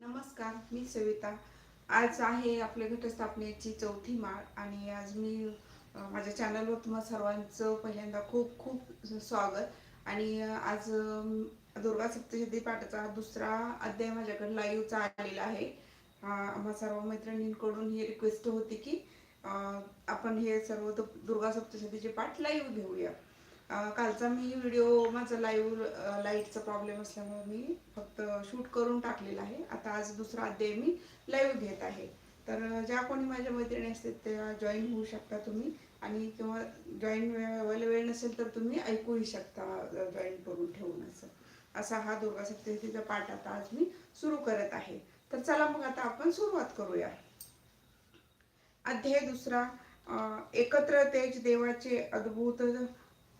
नमस्कार मी सविता. आज आहे आपल्या घटस्थापनेची चौथी माळ आणि आज मी माझ्या चॅनलवर तुम्हा सर्वांचं पहिल्यांदा खूप खूप स्वागत. आणि आज दुर्गा सप्तशती पाठाचा दुसरा अध्याय माझ्याकडे लाईव्हचा आलेला आहे. आम्हा सर्व मैत्रिणींकडून ही रिक्वेस्ट होती की आपण हे सर्व दु- दुर्गा सप्तशतीचे पाठ लाईव्ह घेऊया. कालचा मी व्हिडिओ माझा लाईव्ह लाईटचा प्रॉब्लेम असल्यामुळे मी फक्त शूट करून टाकलेला आहे. आता आज दुसरा अध्याय मी लाईव्ह घेत आहे. तर ज्या कोणी माझ्या मैत्रिणी असतील त्या जॉईन होऊ शकता तुम्ही. आणि किंवा जॉईन व्हायला वेळ नसेल तर तुम्ही ऐकूही शकता जॉईन करून ठेवून असं. असा हा दुर्गा सप्तशतीचा पाठ आता आज मी सुरू करत आहे. तर चला मग आता आपण सुरुवात करूया. अध्याय दुसरा एकत्र तेज देवाचे अद्भुत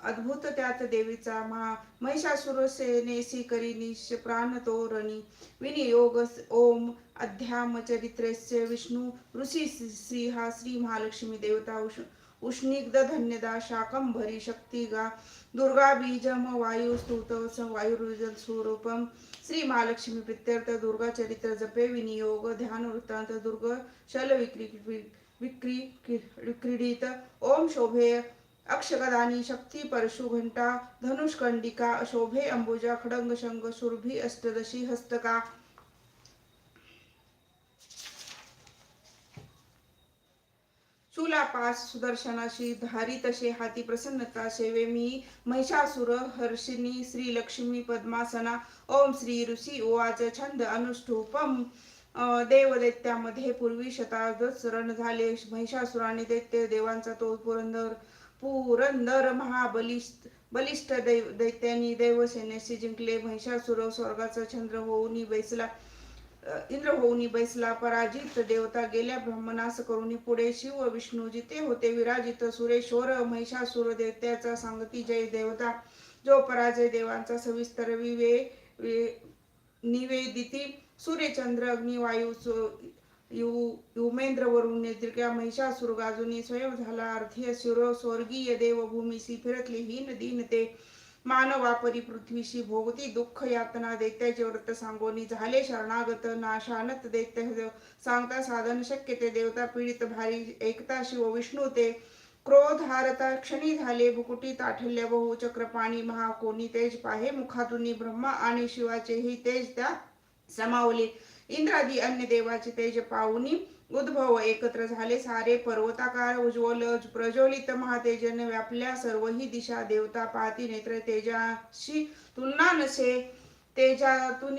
अद्भुत त्यात देवीचा महा महिषासुर सेनेसी करी निश प्राण तोरणी. विनियोग ओम अध्याम चरित्रस्य विष्णू ऋषी श्री हा श्री महालक्ष्मी देवता उष उष्णिग्ध धन्यदा शाकंभरी शक्तिगा दुर्गा बीजम वायु स्तुत वायुरुजल स्वरूपम. श्री महालक्ष्मी प्रित्यर्थ दुर्गा चरित्र जपे. विनियोग ध्यान वृत्तांत दुर्ग शल विक्री विक्री क्रीडित ओम शोभे अक्षगदानी शक्ती परशु घंटा धनुष्कंडिका शोभे अंबुजा खडंग शंग सुरभी अष्टदशी हस्तका। चुलापास सुदर्शनाशी धारी तसे हाती प्रसन्नता सेवे मी महिषासुर हर्षिणी श्री लक्ष्मी पद्मासना ओम श्री ऋषी ओवाच छंद अनुष्ठुपम। अं, देवदैत्यामध्ये पूर्वी शताब्द रण झाले महिषासुराने दैत्य देवांचा तो पुरंदर पुरंदर महाबलिष्ठ बलिष्ठ दैव दैत्यांनी देवसेनेशी जिंकले. महिषासुर स्वर्गाचा चंद्र होऊन बैसला इंद्र होऊन बैसला. पराजित देवता गेल्या ब्रह्मनास करून पुढे शिव विष्णू जिथे होते विराजित. सुरेश्वर महिषासुर देवत्याचा सांगती जय देवता. जो पराजय देवांचा सविस्तर विवे निवेदिती. सूर्यचंद्र अग्निवायू युमेंद्रवरून यु- युमेंद्र वरून नेत्रिका महिषासुर गाजुनी स्वयं झाला अर्थी सुर स्वर्गीय देवभूमीशी फिरतली हीन दीन ते मानवापरी पृथ्वीशी भोगती दुःख यातना दैत्याचे व्रत सांगोनी झाले शरणागत नाशानत दैत्य सांगता साधन शक्य ते देवता पीडित भारी एकता शिव विष्णू ते क्रोध हारता क्षणी झाले भुकुटी ताठल्य बहु चक्रपाणी महाकोणी तेज पाहे मुखातून ब्रह्मा आणि शिवाचे ही तेज त्या समावले. इंद्रादी अन्य देवाचे तेज पाहुनी उद्भव एकत्र झाले सारे पर्वताकार उज्ज्वल प्रज्वलित महातेजन व्यापल्या सर्वही दिशा देवता पाहती नेत्र तेजाशी तुलना नसे. तेजातून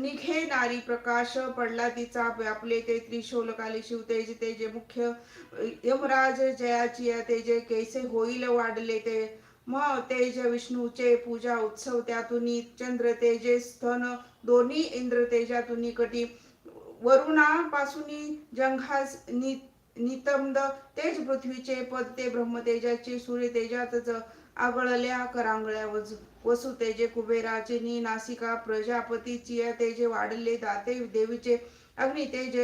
निघे नारी प्रकाश पडला तिचा व्यापले ते त्रिशोलकाली शिव तेज तेजे मुख्य यमराज जयाची या तेजे कैसे होईल वाढले ते मग तेज विष्णूचे पूजा उत्सव त्यातून चंद्र तेजे स्तन दोन्ही इंद्र तेजातून कटी. वरुणापासून जंघास नि नितंद तेज पृथ्वीचे पद ते ब्रह्मतेजाचे सूर्य तेजातच आगळल्या करांगळ्या वज वसु तेजे कुबेराचे नि नासिका प्रजापतीची तेजे वाढले दाते देवीचे अग्नि तेज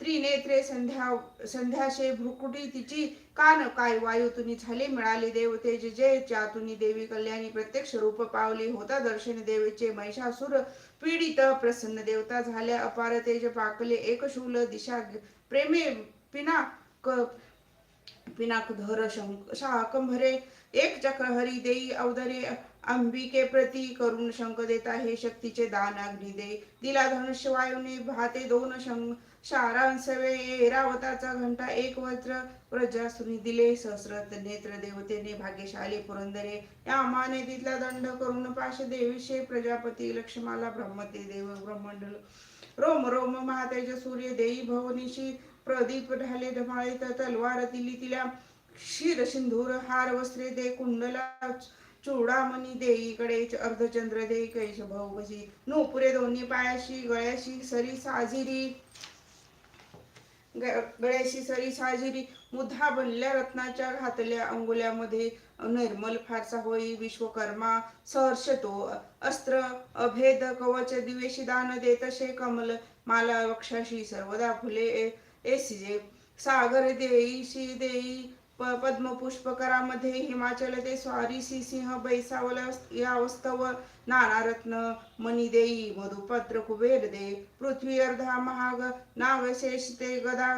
त्रिनेत्रे संध्या संध्याशे भ्रुकुटी तिची कान काय वायुतुनी झाले मिळाले देव तेज जय चातुनी देवी कल्याणी प्रत्यक्ष रूप पावले होता दर्शन देवीचे महिषासुर पीडित प्रसन्न देवता झाल्या. अपार तेज पाकले एक शूल दिशा प्रेमे पिनाक पिनाक धर शाकंभरे एक चक्र हरी देई अवधरे अंबिके प्रती करून शंक देता हे शक्तीचे दान अग्निदे दिला धनुष्य वायूने भाते दोन शंख शारांसवे ऐरावताचा घंटा एक वज्र प्रजासुनी दिले. सहस्रत नेत्र देवतेने भाग्यशाली पुरंदरे. या माने तिथला दंड करून पाश देवीशे प्रजापती लक्ष्माला ब्रह्मते देव ब्रह्मंडल. रोम रोम महातेज सूर्य देई भवनीशी प्रदीप ढाले ढमाळे तलवार दिली तिला. क्षीर सिंधूर हार वस्त्रे दे कुंडला चुडामणी देईकडे अर्धचंद्र दे कैश भाऊबशी नोपुरे दोन्ही पायाशी गळ्याशी सरी साजिरी. गळ्याशी सरी साजिरी मुद्दा बनल्या रत्नाच्या घातल्या अंगुल्यामध्ये निर्मल फारसा होई विश्वकर्मा सहर्ष तो अस्त्र अभेद कवच दिवेशी दान देत शे कमल माला वक्षाशी सर्वदा फुले ए- एसिजे सागर देईशी देई पद्मपुष्पकरामध्ये हिमाचल ते स्वारीसी सिंह बैसावल या वस्तव नानारत्न मणिदेई मधुपत्र कुबेर दे पृथ्वी अर्धा महाग नागशेष ते गदा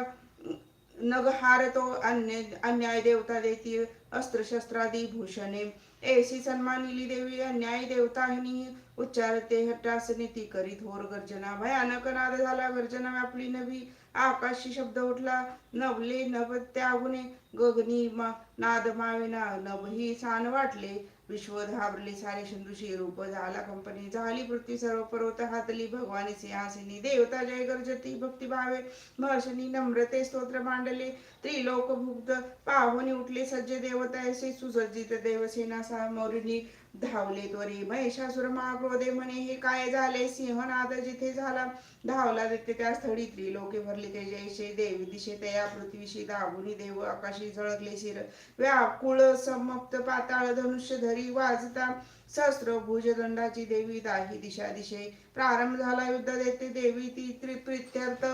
नगहार तो अन्य अन्याय देवता देती अस्त्र शस्त्रादी भूषणे. ऐसी सन्मानिली देवी अन्याय देवता हिनी उच्चारते हट्टासने ती करीत होर गर्जना भयानक नाद झाला गर्जना व्यापली नवी आकाशी शब्द उठला नवले नभ त्यागुने गगनी मा नाद माविना नभ ही सान वाटले. विश्व घाबरले सारे रूप झाला कंपनी झाली पृथ्वी सर्व पर्वत हातली भगवानी सिंहासिनी. देवता जय गर्जती भक्ती भावे महर्षणी नम्रते स्तोत्र मांडले त्रिलोक भुक्त पाहुणे उठले सज्ज देवता असे सुसज्जित देवसेना सामोरिणी धावले त्वरी. महिषासुर महाक्रोधे म्हणे हे काय झाले? सिंहनाद जिथे झाला धावला देते त्या स्थळी त्रिलोके भरले. ते जयशे देवी दिशे तया पृथ्वीशी धावुनी देव आकाशी झळकले शिर. व्याकुळ समप्त पाताळ धनुष्य घरी वाजता सहस्र भुजदंडाची देवी दाही दिशा दिशे प्रारंभ झाला युद्ध देते देवी. ती त्रिप्रित्यर्थ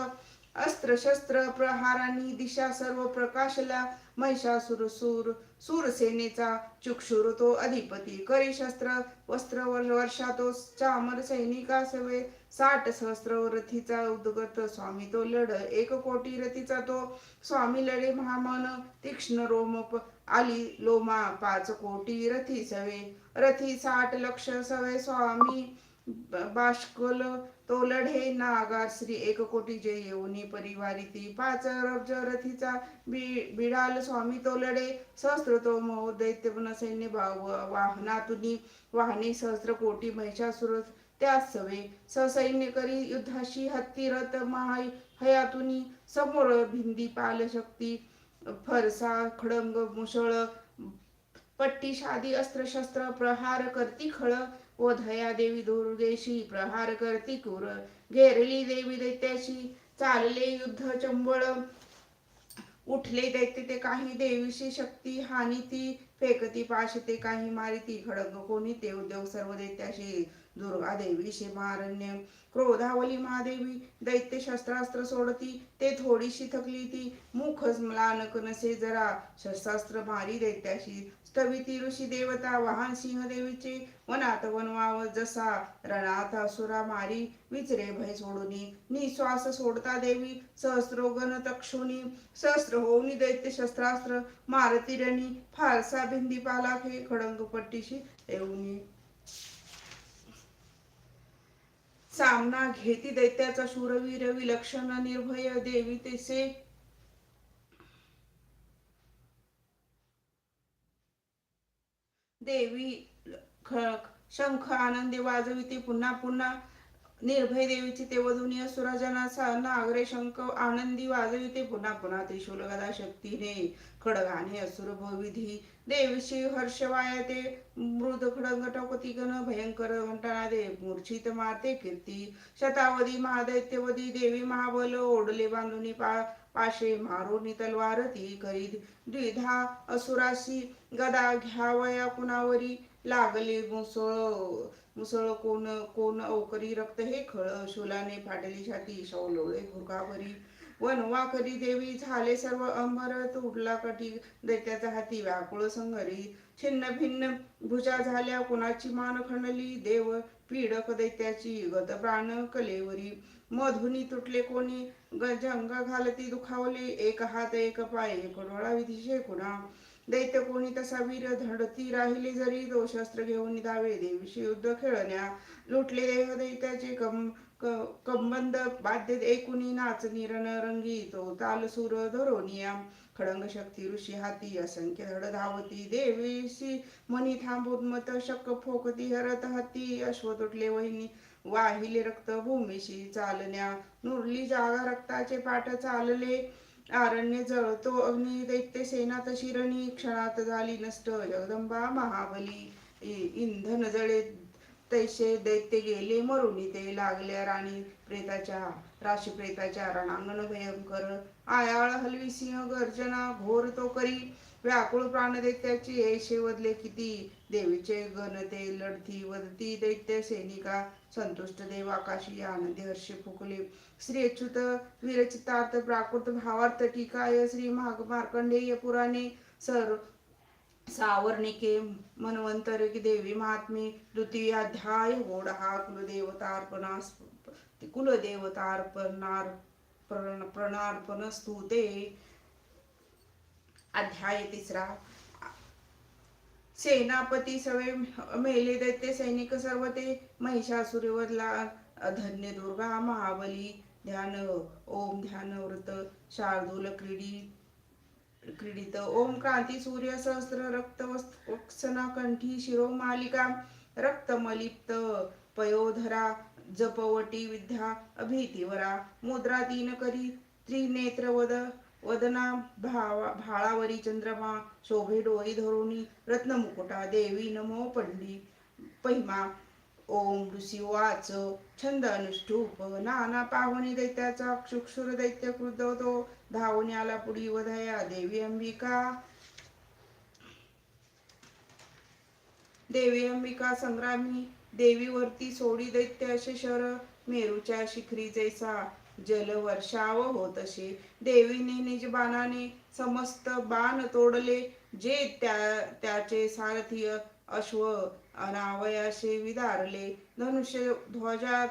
अस्त्र शस्त्र प्रहारांनी दिशा सर्व प्रकाशला महिषासुर सूर सूरसेनेचा चुक्षुर तो अधिपती. करी शस्त्र वस्त्र वर्षा तो चामर सैनिका सवे साठ सहस्त्र रथीचा उद्गत स्वामी तो लढ एक कोटी रथीचा तो स्वामी लढे महामन तीक्ष्ण रोम आली लोमा पाच कोटी रथी सवे रथी साठ लक्ष सवे स्वामी बाष्कल तो लढे नागार श्री एक कोटी जय येऊनी परिवारी ती पाच रब्ज रथीचा बिडाल स्वामी तो लढे सहस्त्र तो मोह दैत्य सैन्य भाव वाहनातुनी वाहने सहस्त्र कोटी महिषासुर त्यास सवे ससैन्य करी युद्धाशी हत्ती रथ महा हयातुनी समोर भिंदी पाल शक्ती फरसा खडंग मुसळ पट्टी शादी अस्त्रशस्त्र प्रहार करती खळ व धया देवी दुर्गेशी प्रहार करती कुर. घेरली देवी दैत्याशी चालले युद्ध चंबळ. उठले दैत्य ते काही देवीशी शक्ती हानी ती. फेकती पाश ते काही मारिती खडंग कोणी देव देव सर्व दैत्याशी. दुर्गा देवी क्रोधावली महादेवी दैत्य शस्त्रास्त्र सोडती ते थोडीशी थकली ती मुख म्लानक नसे जरा शस्त्रास्त्र मारी दैत्याशी स्थविती ऋषी देवता वाहन सिंह देवीचे वनात वनवाव जसा रणात असुरा मारी विचरे भय सोडुनी निश्वास सोडता देवी सहस्रोगण तक्षुनी सहस्र होऊनी दैत्य शस्त्रास्त्र मारती रणी फारसा भिंदी पालाखे खडंग पट्टीशी येऊनी सामना घेती दैत्याचा शूरवीर विलक्षण निर्भय देवी तेसे देवी ख- शंख आनंदी वाजविते पुन्हा पुन्हा निर्भय देवीची ते वधुनी असुराजना नागरे शंख आनंदी वाजविते पुन्हा पुन्हा त्रिशूल गदा शक्तीने खडगाने. असुर भविधी देवीशी हर्ष मृद खडंग गण भयंकर घंटाना दे मूर्छित मारते कीर्ती. शतावधी महादैत्यवधी देवी महाबल ओढले बांधुनी पा पाशे मारुनी तलवार ती करीत. द्विधा असुराशी गदा घ्यावया कुणावरी लागले मुसळ. मुसळ कोण कोण अवकरी रक्त हे खळ शूलाने फाटली छाती शौलोळे भुकावरी वनवा करी देवी झाले सर्व अमरत उडला कटी दैत्याचा हाती व्याकुळ संगरी छिन्न भिन्न भुजा झाल्या कुणाची मान खणली देव पीडक दैत्याची गत प्राण कलेवरी मधुनी तुटले कोणी गजंग घालती दुखावले एक हात एक पाय एक डोळा विधी कुणा दैत्य कोणी तसा वीर धडती राहिली जरी तो शस्त्र घेऊन धावे देवीशी युद्ध खेळण्या. लुटले देह दैत्याचे कम कंबंद बाध्य एकुणी निरण रंगी तो ताल सुर धरोनिया खडंग शक्ती ऋषी हाती असंख्य धड धावती. देवीशी मनी थांबून मत शक फोकती हरत हाती. अश्व तुटले वहिनी वाहिले रक्त भूमीशी चालण्या. नुरली जागा रक्ताचे पाठ चालले. आरण्य जळतो अग्नी दैत्य सेना तशी रणी क्षणात झाली नष्ट जगदंबा महाबली इंधन जळे तैसे दैत्य गेले मरुनी ते लागल्या राणी प्रेताच्या राशी प्रेताच्या रणांगण भयंकर. आयाळ हलवी सिंह गर्जना घोर तो करी व्याकुळ प्राण दैत्याची ऐशे वदले किती देवीचे गणते लढती वदती दैत्य सैनिका संतुष्ट देव आकाशी आनंदी हर्षे फुकले श्री अच्युत विरचितार्थ प्राकृत भावार्थ टीकाय श्री महाग मार्कंडेय पुराणे सर सावर्णिके मनवंतर की देवी महात्मे द्वितीय अध्याय गोड हा कुलदेवतार्पणास कुलदेवतार्पणार प्रण- प्रणार्पण स्तुते अध्याय तिसरा सेनापती सवे मेले दैत्य सैनिक सर्व ते महिषासुरवरला धन्य दुर्गा महाबली ध्यान ओम ध्यान व्रत शार्दूल क्रीडी क्रीडित ओम क्रांती सूर्य सहस्र रक्त वक्षना कंठी शिरो मालिका रक्तमलिप्त पयोधरा जपवटी विद्या अभितिवरा मुद्रा तीन करी त्रिनेत्र वद वदना भावा भाळावरी चंद्रमा शोभे डोई धरुणी रत्नमुकुटा देवी नमो पंडी पहिमा ओम ऋषी वाच छंद अनुष्ठूप नाना पाहुणी दैत्याचा क्षुक्षुर दैत्य कृदवतो धावून आला पुढी वधया देवी अंबिका. देवी अंबिका संग्रामी देवीवरती सोडी दैत्य असे शर मेरूच्या शिखरी जैसा जल वर्षाव होत असे देवीने निज बाणाने समस्त बाण तोडले जे त्या त्याचे सारथीय अश्व अनावयाशे विदारले. धनुष्य ध्वजा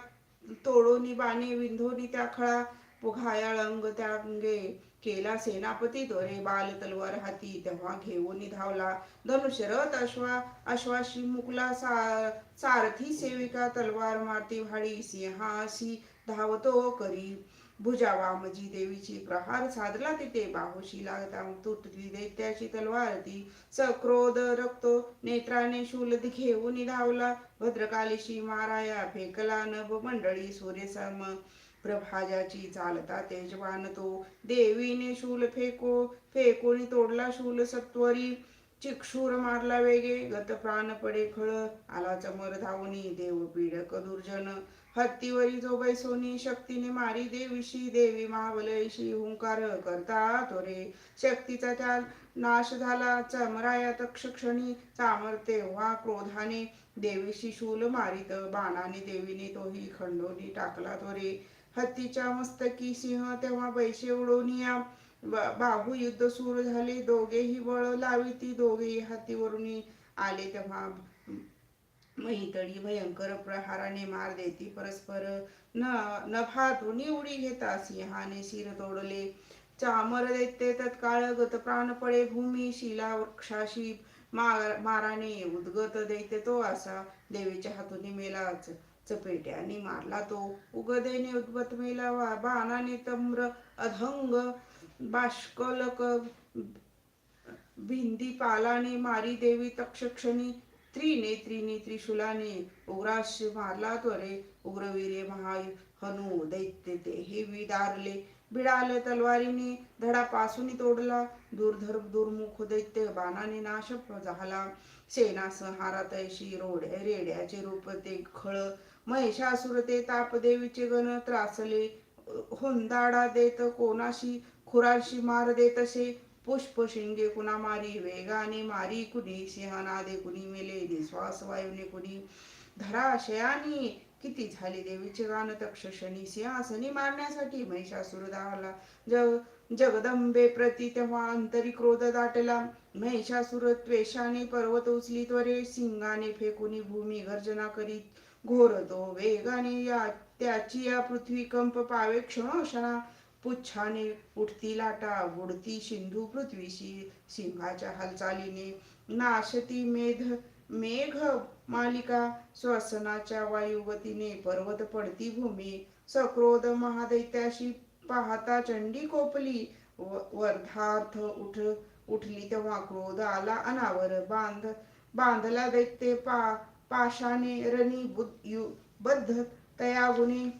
तोडोनी बाणे विंधोनी त्या खळा घायाळ अंग त्या अंगे केला सेनापती दोरे बाल तलवार हाती तेव्हा घेऊन धावला धनुष रथ अश्वा अश्वाशी मुकला सार सारथी सेविका तलवार मारती भाडी सिंहाशी धावतो करी. भुजा वामजी देवीची प्रहार साधला तिथे बाहुशी लागता तुटली दैत्याची तलवार ती. सक्रोध रक्तो नेत्राने शूल घेऊन धावला भद्रकालीशी माराया फेकला नभ मंडळी सूर्यसम. प्रभाजाची चालता तेजवान तो देवीने शूल फेको फेकोनी तोडला शूल सत्वरी. चिक्षूर मारला वेगे गत प्राण पडे खळ. आला चमर धावनी देव पीडक दुर्जन. हत्तीवरी जो बैसोनी शक्तीने मारी देवीशी. देवी महाबलयशी हुंकार करता तोरे शक्तीचा त्या नाश झाला चमराया तक्षक्षणी चामर तेव्हा क्रोधाने. देवीशी शूल मारित बाणाने देवीने तोही खंडोनी टाकला तोरे हत्तीच्या मस्तकी सिंह तेव्हा पैसे उडवून या बाहू युद्ध सुरू झाले. दोघेही बळ लाविती दोघेही हातीवरून आले. तेव्हा महितळी भयंकर प्रहाराने मार देती. परस्पर न नभातून उडी घेता सिंहाने शिर तोडले. चामर देते तत्काळ गत प्राण पडे भूमी शिला वृक्षाशी मार- माराने उद्गत देते तो असा देवीच्या हातून मेलाच. चपेट्याने मारला तो. उगदेने उद्गत मेला बाणाने तम्र अधंग बाष्कलक भिंदी पालाने मारी देवी तक्षक्षणी त्रिनेत्रिनी त्रिशूलाने उग्राश मारला त्वरे. उग्रवीरे महा हनु दैत्य ते. हे विदारले बिडाल तलवारीने धडा पासून तोडला. दुर्धर दुर्मुख दैत्य बाणाने नाश झाला. सेना संहारात ऐशी रोड्या रेड्याचे रूप ते खळ महिषासुर ते तापदेवीचे गण त्रासले. हुंदाडा देत कोणाशी खुराशी मार देत असे पुष्प शिंगे कुणा मारी वेगाने मारी कुणी सिंहनादे कुणी मेले निश्वास वायूने कुणी धराशयानी. किती झाली देवीचे गाण? तक्षशनी सिंहासनी मारण्यासाठी महिषासुर धावला. जग जगदंबे प्रती तेव्हा अंतरी क्रोध दाटला. महिषासुर त्वेषाने पर्वत उचली त्वरे सिंगाने फेकुनी भूमी गर्जना करीत. घोर तो वेगाने या त्याची या पृथ्वी कंप पावे क्षणोक्षणा पुच्छाने उठती लाटा बुडती सिंधू पृथ्वीशी सिंहाच्या हालचालीने. नाशती मेघ मेघ मालिका श्वसनाच्या वायुगतीने पर्वत पडती भूमी. सक्रोध महादैत्याशी पाहता चंडी कोपली. व- वर्धार्थ उठ उठली तेव्हा क्रोध आला अनावर. बांध बांधला दैत्य पा पाशाने रणी बद्ध तया गुणी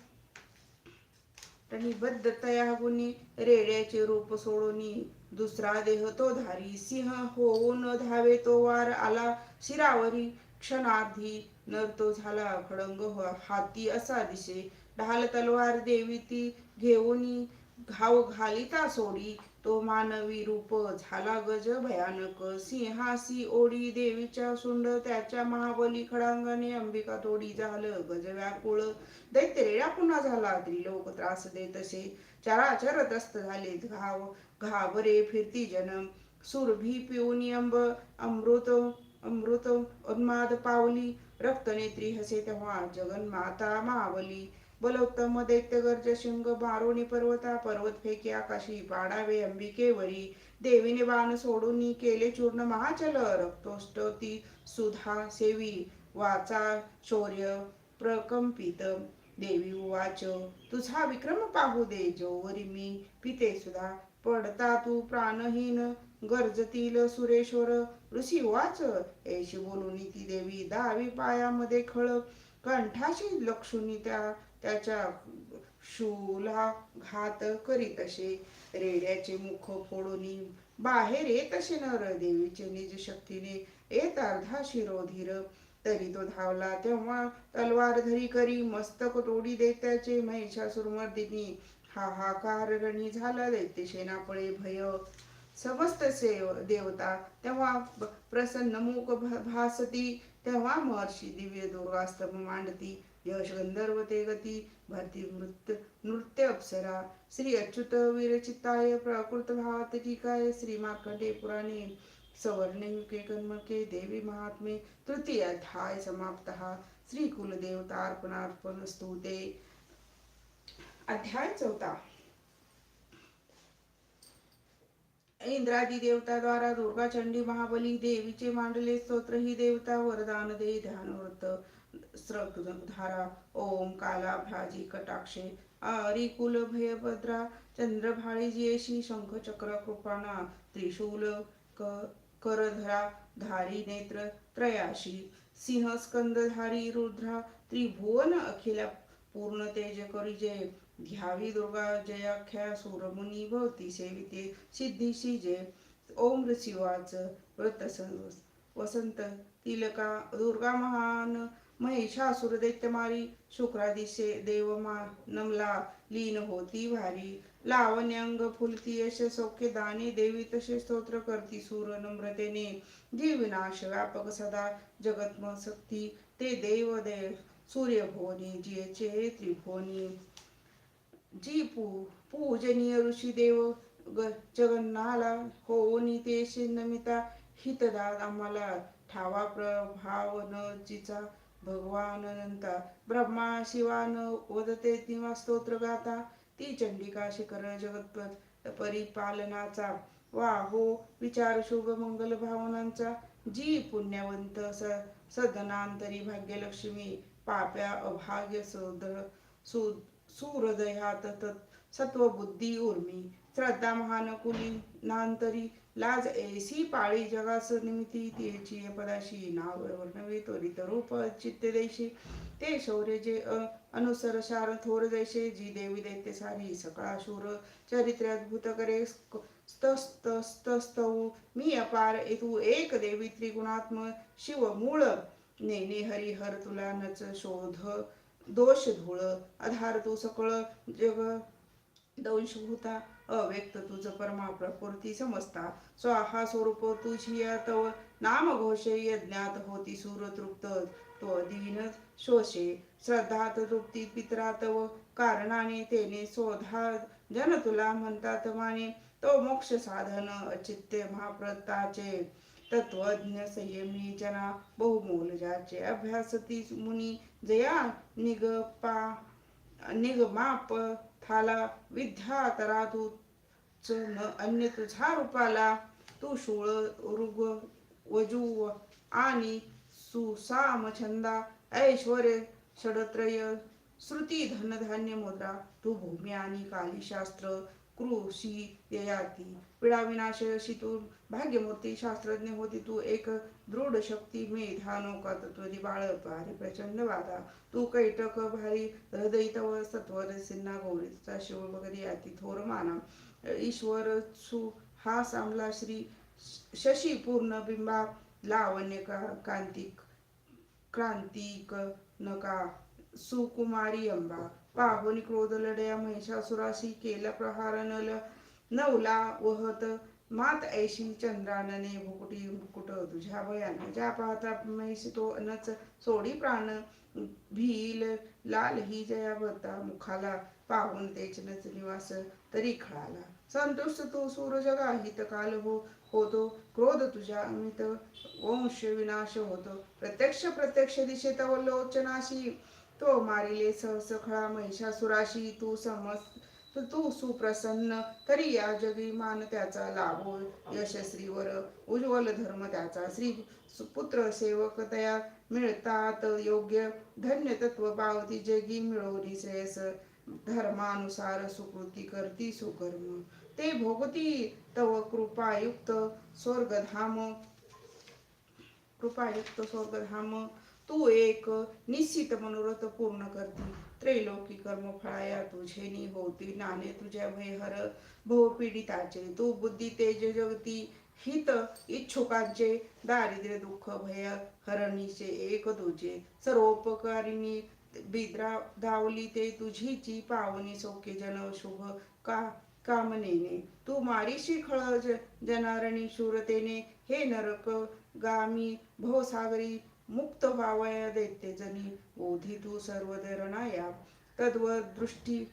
रणीबद्ध तया गुणी रेड्याचे रूप सोडून दुसरा देह तो धारी. सिंह होऊन धावे तो वार आला. शिरावरी क्षणार्धी नरतो झाला. खडंग हो- हाती असा दिसे ढाल तलवार देवी ती घेऊनी घाव घालिता सोडी. तो मानवी रूप झाला गज भयानक. सिंहासी ओढी देवीच्या सुंड त्याच्या महाबली खडांगाने अंबिका तोडी झालं गज व्याकुळ दैत्य रेडा पुन्हा झाला त्रिलोक त्रास देत तसे चराचर त्रस्त झाले घाव घाबरे फिरती जनम. सुरभी पिऊनी अंब अमृत अमृत उन्माद पावली. रक्तनेत्री हसे तेव्हा जगन्माता महाबली बलोत्तम दैत्य गर्ज शिंग भारुणी पर्वता पर्वत फेकी आकाशी पाडावे अंबिकेवरी देवीने बाण सोडून केले चूर्ण महाचल रक्तोष्टती सुधा सेवी वाचा शौर्य प्रकंपित देवी उवाच तुझा विक्रम पाहू दे जोवरी मी पिते सुधा पडता तू प्राणहीन गरजतील सुरेश्वर ऋषी वाच ऐशी बोलून ती देवी दावी पायामध्ये खळ कंठाशी लक्षुनी त्या त्याच्या शूला घात करीत असे. रेड्याचे मुख फोडून बाहेर येत असे नर. देवीचे निज शक्तीने येत अर्धा शिरोधीर. तरी तो धावला तेव्हा तलवार धरी करी मस्तक तोडी देत त्याचे महिषासुरमर्दिनी हाहाकार रणी झाला दैत्य शेनापळे भय. समस्त सेव देवता तेव्हा प्रसन्न मुख भासती तेव्हा महर्षी दिव्य दुर्गास्तम मांडती. यश गंधर्व ते गती भरती नृत्य नृत्य अप्सरा श्री अच्युत विरचिताय प्राकृत भावात टीकाय श्री मार्कंडे पुराणे सवर्णे युके कन्मके देवी महात्मे तृतीय अध्याय समाप्त श्री कुलदेवतार्पणार्पण स्तुते. अध्याय चौथा. इंद्रादी देवता द्वारा दुर्गा चंडी महाबली देवीचे मांडले स्तोत्र ही देवता वरदान दे ध्यानव्रत धारा ओम काला भ्राजी कटाक्षे आरी कुल भयभद्रा चंद्रभाळी जियेशी शंख चक्र कृपाणा त्रिशूल क करधरा धारी नेत्र त्रयाशी सिंह स्कंदधारी रुद्रा त्रिभुवन अखिल पूर्ण तेज करी जय घ्यावी दुर्गा जयाख्या सुरमुनी भवती सेविते सिद्धीशी जय ओम शिवाच व्रत वसंत तिलका दुर्गा महान महिषासुर दैत्यमारी शुक्रादिशे देव मा नमला लीन होती भारी. लावण्यंग फुलती यश सौख्य दाने देवी तसे स्तोत्र करती सूर नम्रतेने. जीवनाश व्यापक सदा जगत्म सक्ती ते देव देव सूर्यभुवनी जियचे त्रिभुवनी जी पू पूजनीय ऋषी देव जगन्नाला होनी ते नमिता हितदा आम्हाला ठावा प्रभाव न जिचा भगवान अनंता ब्रह्मा शिवान वदते तिवा स्तोत्र गाता ती चंडिका शिखर जगत परिपालनाचा वा हो विचार शुभ मंगल भावनांचा. जी पुण्यवंत स सदनांतरी भाग्यलक्ष्मी. पाप्या अभाग्य सुदृ सु सुहृदयात तत् सत्वबुद्धी उर्मी. श्रद्धा महान कुली नांतरी लाज ऐसी पाळी जगास निमिती तिची पदाशी नाव वर्णवी त्वरित रूप चित्त देशी. ते शौर्य जे अनुसर शार थोर जैसे जी देवी दैत्य सारी सकळा शूर. चरित्र अद्भुत करे स्तस्तस्तस्तऊ मी अपार तू एक देवी त्रिगुणात्म शिव मूळ. नेने हरिहर तुला नच शोध दोष धूळ. आधार तू सकळ जग दंशभूता. अव्यक्त तुझ परमा प्रकृती समजता. स्वाहा स्वरूप तुझी तव नाम घोषे यज्ञात होती सूर तृप्त तो दीन शोषे. श्रद्धात तृप्ती पित्रा तव कारणाने तेने शोधा. जन तुला म्हणतात माने तो मोक्ष साधन अचित्य महाप्रताचे. तत्वज्ञ संयमी जना बहुमोल ज्याचे अभ्यासती मुनी जया निगपा निगमाप फाला विद्या तरा तू न अन्य तुझा रूपाला तू शूळ ऋग वजू आणि सुसाम छंदा ऐश्वर षडत्रय श्रुती धनधान्य मुद्रा तू भूमी आणि कालीशास्त्र कृषी ययाती पिढा विनाश तू भाग्यमूर्ती शास्त्रज्ञ होती तू एक दृढ शक्ती मेधा नौका तुझी बाळ भारी प्रचंड वादा. तू कैटक भारी हृदय व सत्वर सिन्हा गौरी तुझा शिव वगैरे याती थोर माना. ईश्वर सु हा सामला श्री शशी पूर्ण बिंबा लावण्य का कांतिक क्रांतिक नका सुकुमारी अंबा. पाहुनी क्रोध लढया महिषासुराशी केला प्रहार नल नवला वहत मात ऐशी चंद्रानने भुकुटी भुकुट तुझ्या भयान ज्या पाहता महिष तो अनच सोडी प्राण भील लाल ही जया भरता मुखाला. पाहून तेच नच निवास तरी खळाला. संतुष्ट तू सूर जगा हित काल हो होतो. क्रोध तुझ्या अमित वंश विनाश होतो. प्रत्यक्ष प्रत्यक्ष दिशेत लोचनाशी तो मारिले सहस खळा महिषासुराशी तू समज तू सुप्रसन्न तरी या जगी मान त्याचा लाभो यशस्वीवर उज्ज्वल धर्म त्याचा. श्री पुत्र सेवक तया मिळतात योग्य धन्य तत्व पावती जगी मिळवली श्रेयस. धर्मानुसार सुकृती करती सुकर्म. ते भोगती तव कृपायुक्त स्वर्गधाम कृपायुक्त स्वर्गधाम तू एक निश्चित मनोरथ पूर्ण करती. त्रैलोकी कर्म फळाया तुझे होती. नाने तुझ्या भयहर भवपीडिताचे तू बुद्धी तेज जगती. हित इच्छुकांचे. दारिद्र्य दुःख भय हरणीचे. एक तुझे सर्वोपकारिणी बिद्रा धावली ते तुझीची पावनी. सौख्य जन शुभ का कामनेने. तू मारीशी खळ जनारणी शूरतेने. हे नरक गामी भवसागरी मुक्त व्हावया देते जनी ओधी तू सर्व धरणाया तद्व दृष्टी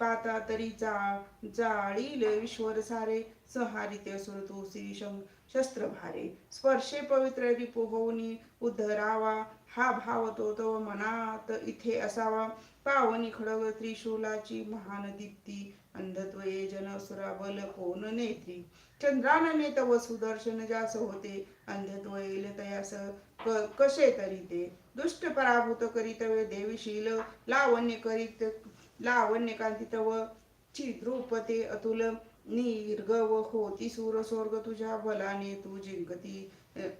पाता तरी जा जाळील ईश्वर सारे. सहारिते असुर तू श्री शं- शस्त्र भारे स्पर्शे पवित्र रिपो होऊनी उद्धरावा. हा भाव तो तव मनात इथे असावा. पावनी खडग त्रिशूलाची महान दीप्ती अंधत्वये जनसुरा बल कोण नेत्री चंद्रानने तव सुदर्शन जास होते. अंधत्व येईल तयास कसे तरी ते दुष्ट पराभूत करीतवे देवीशील लावण्य करीत लावण्य कांती तव चिद्रुपते अतुल निर्गव होती सूर स्वर्ग तुझ्या बलाने तू जिंकती.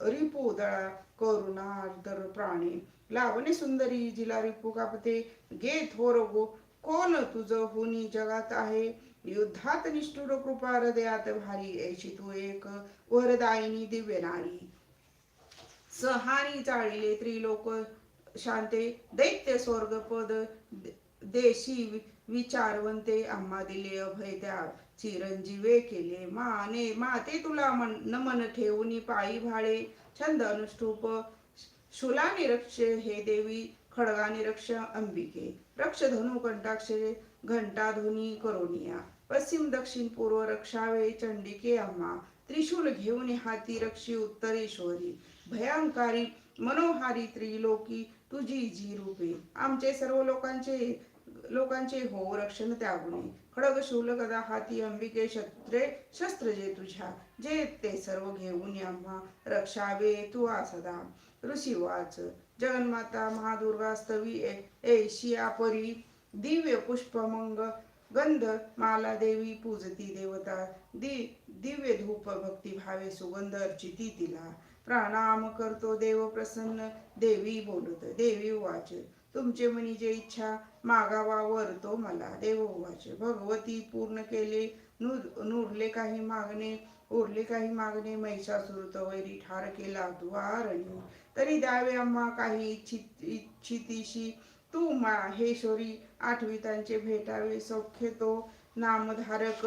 रिपू दळा करुणार्दर प्राणी. लावणे सुंदरी जिला रिपू कापते. गे थोर गो कोण तुझं हुनी जगात आहे? युद्धात निष्ठुर कृपा हृदयात भारी ऐशी तू एक वरदायिनी दिव्य नारी. सहानी चाळीले त्रिलोक शांते दैत्य स्वर्गपद पद देशी विचारवंते आम्हा दिले अभय त्या चिरंजीवे केले माने. माते तुला मन नमन ठेवून पायी भाळे. छंद अनुष्ठूप शुला निरक्ष हे देवी. खडगाने रक्ष अंबिके रक्ष धनु कंटाक्षरे घंटा ध्वनी करोनिया पश्चिम दक्षिण पूर्व रक्षावे चंडिके अम्मा त्रिशूल घेऊन हाती रक्षी उत्तरेश्वरी भयंकारी मनोहारी त्रिलोकी तुझी जी रूपे आमचे सर्व लोकांचे लोकांचे हो रक्षण त्यागुणे खडग शूल गदा हाती अंबिके शस्त्रे शस्त्र जे तुझ्या जे ते सर्व घेऊन आम्हा रक्षावे तू आसदा ऋषी वाच जगन्माता महादुर्गा स्तवी ऐशिया परी दिव्य पुष्पमंग गंध माला देवी पूजती देवता दि दिव्य धूप भक्ती भावे सुगंध अर्चिती तिला. प्रणाम करतो देव प्रसन्न देवी बोलत देवी वाच तुमचे मनी जे इच्छा मागावा वरतो मला. देव वाच भगवती पूर्ण केले नु- नुरले काही मागणे उरले काही मागणे महिषासुरत वैरी ठार केला द्वारणी आरणी तरी द्यावे आम्हा काही इच्छित इच्छितीशी. तू मा हे शोरी आठवितांचे भेटावे सौख्य तो नामधारक.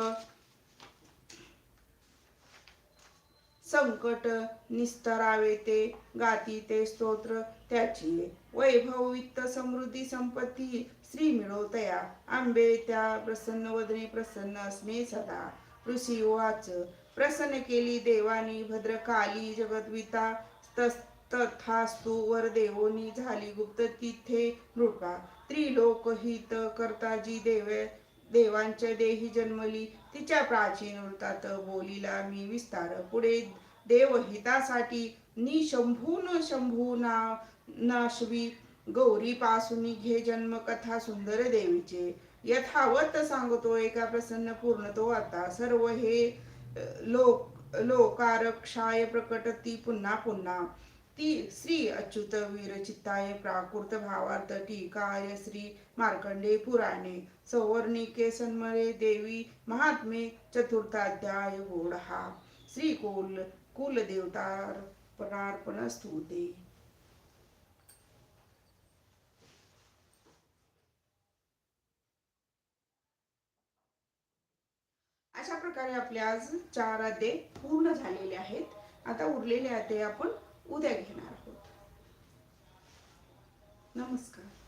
संकट निस्तरावे ते गाती ते स्तोत्र त्याची. वैभव वित्त समृद्धी संपत्ती श्री मिळवतया. आंबे त्या प्रसन्न वदने प्रसन्न असणे सदा. ऋषी वाच. प्रसन्न केली देवानी भद्रकाली जगद्विता तस तथास्तु वर देवोनी झाली गुप्त तिथे नृपा त्रिलोक हित करता जी देवे देवांच्या देही जन्मली. तिच्या प्राचीन वृत्तात बोलीला मी विस्तार. पुढे देवहितासाठी निशंभून शंभू ना नाशवी. गौरी पासून घे जन्म कथा सुंदर देवीचे. यथावत सांगतो एका प्रसन्न पूर्ण तो आता. सर्व हे लोक लोकारक्षाय प्रकटती पुन्हा पुन्हा. ती श्री अच्युत वीरचित्ताय प्राकृत भावार्थ टीकाय श्री मार्कंडे पुराणे सौवर्णी सन्मरे देवी महात्मे चतुर्थाध्याय गोडहा श्री कुल कुल कुलदेवतार्पणार्पण स्तुते अशा प्रकारे आपले आज चार अध्याय पूर्ण झालेले आहेत. आता उरलेले अध्याय आपण उद्या घेणार आहोत. नमस्कार.